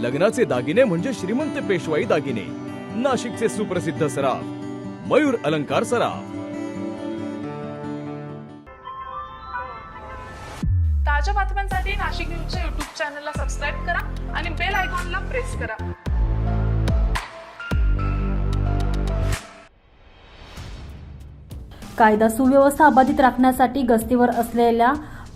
लग्नाचे दागिने म्हणजे श्रीमंत पेशवाई दागिने. नाशिकचे सुप्रसिद्ध सराफ मयूर अलंकार सराफ. ताज्या बातम्यांसाठी नाशिक न्यूजच्या युट्यूब चॅनलला सबस्क्राईब करा आणि बेल आयकॉनला प्रेस करा. कायदा सुव्यवस्था अबाधित राखण्यासाठी गस्तीवर असलेल्या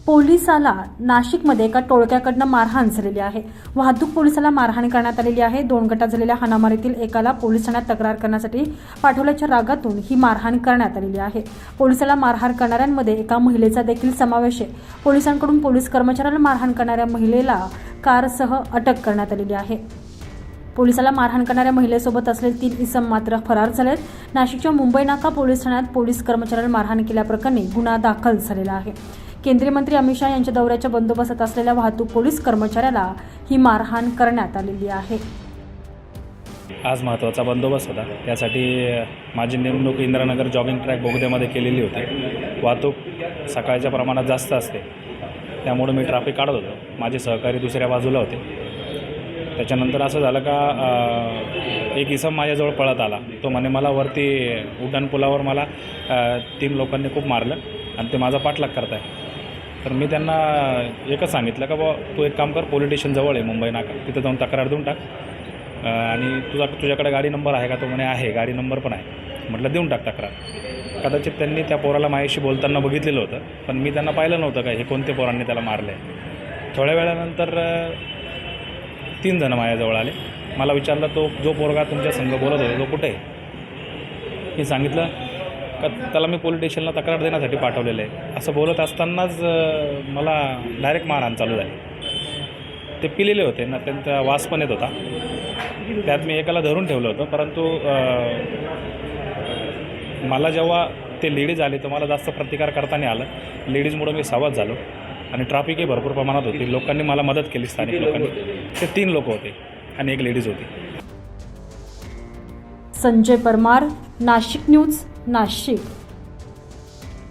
पोलिसाला नाशिकमध्ये एका टोळक्याकडनं मारहाण झालेली आहे. वाहतूक पोलिसाला मारहाण करण्यात आलेली आहे. दोन गटात झालेल्या हाणामारीतील एकाला पोलीस ठाण्यात तक्रार करण्यासाठी पाठवल्याच्या रागातून ही मारहाण करण्यात आलेली आहे. पोलिसाला मारहाण करणाऱ्यांमध्ये एका महिलेचा देखील समावेश आहे. पोलिसांकडून पोलीस कर्मचाऱ्याला मारहाण करणाऱ्या महिलेला कारसह अटक करण्यात आलेली आहे. पोलिसाला मारहाण करणाऱ्या महिलेसोबत असलेले तीन इसम मात्र फरार झालेत. नाशिकच्या मुंबई नाका पोलीस ठाण्यात पोलीस कर्मचाऱ्याला मारहाण केल्याप्रकरणी गुन्हा दाखल झालेला आहे. केंद्रीय मंत्री अमित शहा यांच्या दौऱ्याच्या बंदोबस्तात असलेल्या वाहतूक पोलीस कर्मचाऱ्याला ही मारहाण करण्यात आलेली आहे. आज महत्त्वाचा बंदोबस्त होता. त्यासाठी माझी नेमणूक इंद्रानगर जॉगिंग ट्रॅक बोगद्यामध्ये केलेली होती. वाहतूक सकाळच्या प्रमाणात जास्त असते. त्यामुळे मी ट्रॅफिक काढत होतो. माझे सहकारी दुसऱ्या बाजूला होते. त्याच्यानंतर असं झालं का एक इसम माझ्याजवळ पळत आला. तो म्हणे मला वरती उड्डाणपुलावर मला तीन लोकांनी खूप मारलं आणि ते माझा पाठलाग करत आहे तर मी त्यांना एकच सांगितलं का बा तू एक काम कर पोलीस स्टेशनजवळ आहे मुंबई नाका. तिथं जाऊन तक्रार देऊन टाक. आणि तुझा तुझ्याकडे गाडी नंबर आहे का? तो म्हणे आहे गाडी नंबर पण आहे. म्हटलं देऊन टाक तक्रार. कदाचित त्यांनी त्या पोराला माझ्याशी बोलताना बघितलेलं होतं पण मी त्यांना पाहिलं नव्हतं का हे कोणते पोरांनी त्याला मारलं आहे थोड्या वेळानंतर तीन जणं माझ्याजवळ आले. मला विचारलं तो जो पोरगा तुमच्या संघ बोलत होता तो कुठे आहे? मी सांगितलं त्याला मी पोलीस स्टेशनला तक्रार देण्यासाठी पाठवलेलं आहे. असं बोलत असतानाच मला डायरेक्ट मारहाण चालू झाली. ते पिलेले होते ना त्यांचा वास पण येत होता. त्यात मी एकाला धरून ठेवलं होतं परंतु मला जेव्हा ते लेडीज आले तर मला जास्त प्रतिकार करता नाही आलं लेडीजमुळं मी सावध झालो आणि ट्रॅफिकही भरपूर प्रमाणात होती. लोकांनी मला मदत केली स्थानिक लोकांनी. ते तीन लोक होते आणि एक लेडीज होती. संजय परमार नाशिक न्यूज नाशिक.